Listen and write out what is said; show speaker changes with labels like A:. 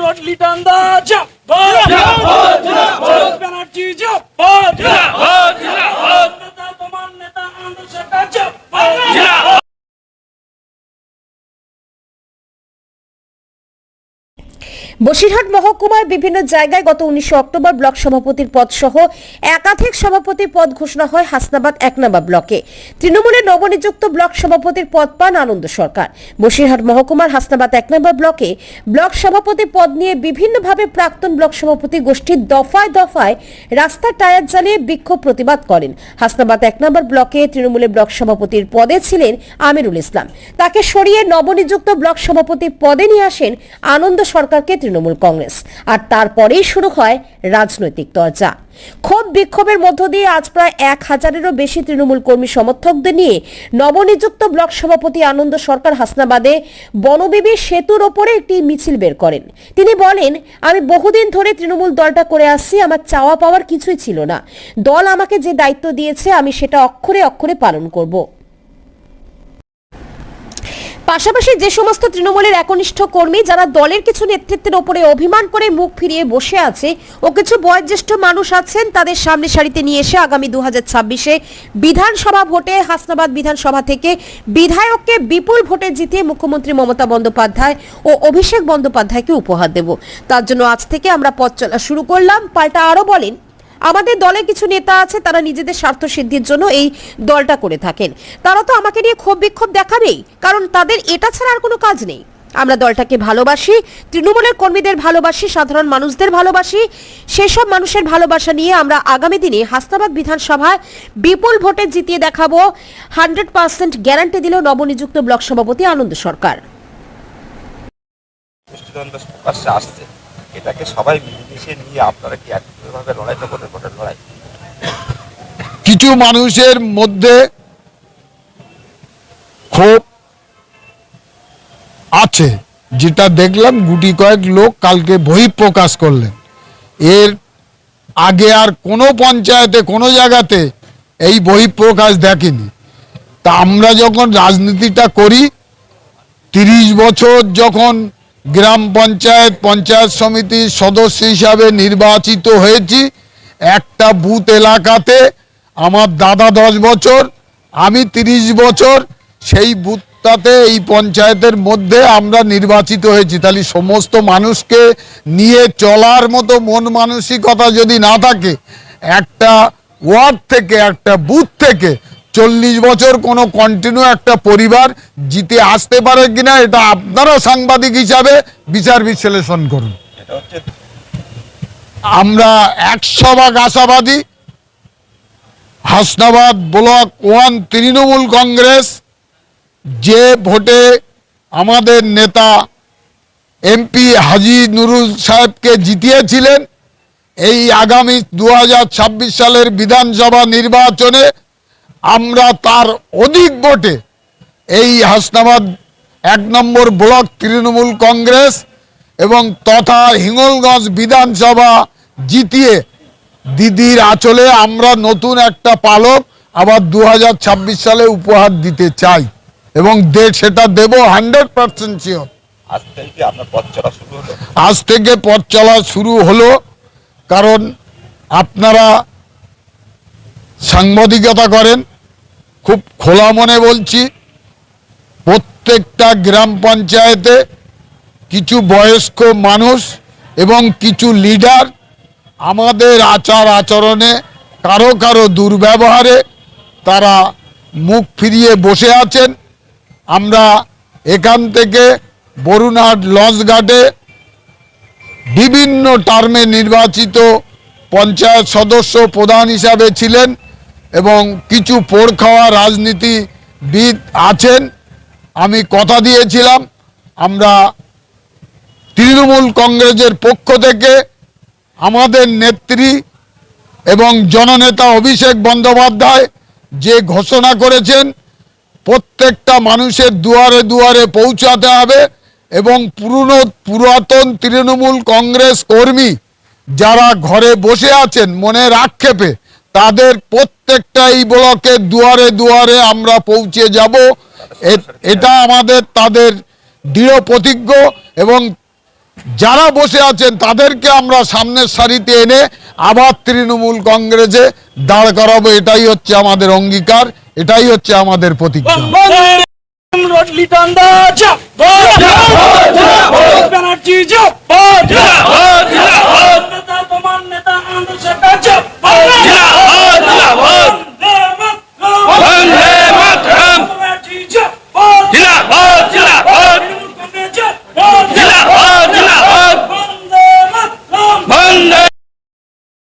A: রোডলি টান্দা চাপ ব্যানার্জি চাপ নেতা তোমার নেতা আনন্দ সরকার
B: বসিরহাট মহকুমার বিভিন্ন জায়গায় গত উনিশে অক্টোবর ব্লক সভাপতির পদ সহ একাধিক সভাপতির পদ ঘোষণা হয় হাসনাবাদ এক নম্বর ব্লকে। তৃণমূলের নবনিযুক্ত ব্লক সভাপতির পদ পান আনন্দ সরকার। বসিরহাট মহকুমার হাসনাবাদ এক নম্বর ব্লকে ব্লক সভাপতি পদ নিয়ে বিভিন্নভাবে প্রাক্তন ব্লক সভাপতি গোষ্ঠীর দফায় দফায় রাস্তার টায়ার জ্বালিয়ে বিক্ষোভ প্রতিবাদ করেন। হাসনাবাদ এক নম্বর ব্লকে তৃণমূলের ব্লক সভাপতির পদে ছিলেন আমিরুল ইসলাম। তাকে সরিয়ে নবনিযুক্ত ব্লক সভাপতি পদে নিয়ে আসেন আনন্দ সরকারকে তৃণমূল কংগ্রেস। আর তারপরেই শুরু হয় রাজনৈতিক চর্চা ক্ষোভ বিক্ষোভের মধ্য দিয়ে আজ প্রায় এক হাজারেরও বেশি তৃণমূল কর্মী সমর্থকদের নিয়ে নবনিযুক্ত ব্লক সভাপতি আনন্দ সরকার হাসনাবাদে বনবিবি সেতুর ওপরে একটি মিছিল বের করেন। তিনি বলেন, আমি বহুদিন ধরে তৃণমূল দলটা করে আসছি, আমার চাওয়া পাওয়ার কিছুই ছিল না। দল আমাকে যে দায়িত্ব দিয়েছে, আমি সেটা অক্ষরে অক্ষরে পালন করব। পাশাপাশি যে সমস্ত তৃণমূলের একনিষ্ঠ কর্মী যারা দলের কিছু নেতৃত্বের ওপরে অভিমান করে মুখ ফিরিয়ে বসে আছে ও কিছু বয়োজ্যেষ্ঠ মানুষ আছেন, তাদের সামনে সারিতে নিয়ে এসে আগামী দু হাজার ছাব্বিশে বিধানসভা ভোটে, হাসনাবাদ বিধানসভা থেকে বিধায়ককে বিপুল ভোটে জিতিয়ে মুখ্যমন্ত্রী মমতা বন্দ্যোপাধ্যায় ও অভিষেক বন্দ্যোপাধ্যায়কে উপহার দেব। তার জন্য আজ থেকে আমরা পথ চলা শুরু করলাম। পাল্টা আরও বলেন আমাদের দলে কিছু নেতা আছে, তারা নিজেদের স্বার্থ সিদ্ধির জন্য এই দলটা করে থাকেন। তারা তো আমাকে নিয়ে ক্ষোভ বিক্ষোভ দেখাবেই, কারণ তাদের এটা ছাড়া আর কোনো কাজ নেই। আমরা দলটাকে ভালোবাসি, তৃণমূলের কর্মীদের ভালোবাসি, সাধারণ মানুষদের ভালোবাসি, সেসব মানুষের ভালোবাসা নিয়ে আমরা আগামী দিনে হাসনাবাদ বিধানসভায় বিপুল ভোটে জিতিয়ে দেখাবো। হান্ড্রেড পার্সেন্ট গ্যারান্টি দিল নবনিযুক্ত ব্লক সভাপতি আনন্দ সরকার।
C: এটাকে সবাই মিলেমিশে নিয়ে আপনারা কি একভাবে লড়াইটা করবেন ভোটের লড়াই?
D: কিছু মানুষের মধ্যে ক্ষোভ আছে। যেটা দেখলাম গুটি কয়েক লোক কালকে বহিঃপ্রকাশ করলেন। এর আগে আর কোনো পঞ্চায়েতে, কোনো জায়গাতে এই বহিঃপ্রকাশ দেখেনি। তা আমরা যখন রাজনীতিটা করি, তিরিশ বছর যখন গ্রাম পঞ্চায়েত পঞ্চায়েত সমিতির সদস্য হিসাবে নির্বাচিত হয়েছি। একটা বুথ এলাকাতে আমার দাদা দশ বছর, আমি তিরিশ বছর, সেই বুথটাতে এই পঞ্চায়েতের মধ্যে আমরা নির্বাচিত হয়েছি। তাহলে সমস্ত মানুষকে নিয়ে চলার মতো মন মানসিকতা যদি না থাকে, একটা ওয়ার্ড থেকে, একটা বুথ থেকে চল্লিশ বছর কোনো কন্টিনিউ একটা পরিবার জিতে আসতে পারে কিনা এটা আপনারা সাংবাদিক হিসাবে বিচার বিশ্লেষণ করুন। আমরা একশো ভাগ আশাবাদী। হাসনাবাদ ব্লক ওয়ান তৃণমূল কংগ্রেস যে ভোটে আমাদের নেতা এমপি হাজি নুরুল সাহেবকে জিতিয়েছিলেন এই আগামী দু হাজার ছাব্বিশ সালের বিধানসভা নির্বাচনে আমরা তার অধিক ভোটে এই হাসনাবাদ এক নম্বর ব্লক তৃণমূল কংগ্রেস এবং তথা হিঙ্গলগঞ্জ বিধানসভা জিতিয়ে দিদির আঁচলে আমরা নতুন একটা পালক আবার দু হাজার ছাব্বিশ সালে উপহার দিতে চাই এবং সেটা দেব হান্ড্রেড পার্সেন্ট শিওর
C: আজ থেকে পথ চলা শুরু হলো
D: কারণ আপনারা সাংবাদিকতা করেন খুব খোলা মনে বলছি, প্রত্যেকটা গ্রাম পঞ্চায়েতে কিছু বয়স্ক মানুষ এবং কিছু লিডার আমাদের আচার আচরণে, কারও কারও দুর্ব্যবহারে তারা মুখ ফিরিয়ে বসে আছেন। আমরা এখান থেকে বরুণহাট লঞ্চঘাটে বিভিন্ন টার্মে নির্বাচিত পঞ্চায়েত সদস্য প্রধান হিসাবে ছিলেন। এবং কিছু পোড় খাওয়া রাজনীতিবিদ আছেন। আমি কথা দিয়েছিলাম, আমরা তৃণমূল কংগ্রেসের পক্ষ থেকে আমাদের নেত্রী এবং জননেতা অভিষেক বন্দ্যোপাধ্যায় যে ঘোষণা করেছেন, প্রত্যেকটা মানুষের দুয়ারে দুয়ারে পৌঁছাতে হবে এবং পুরনো পুরাতন তৃণমূল কংগ্রেস কর্মী যারা ঘরে বসে আছেন মনের আক্ষেপে তাদের প্রত্যেকটা এই ব্লকের দুয়ারে দুয়ারে আমরা পৌঁছে যাব এটা আমাদের তাদের দৃঢ় প্রতিজ্ঞ এবং যারা বসে আছেন তাদেরকে আমরা সামনের সারিতে এনে আবার তৃণমূল কংগ্রেসে দাঁড় করাবো এটাই হচ্ছে আমাদের অঙ্গীকার এটাই হচ্ছে আমাদের প্রতিজ্ঞা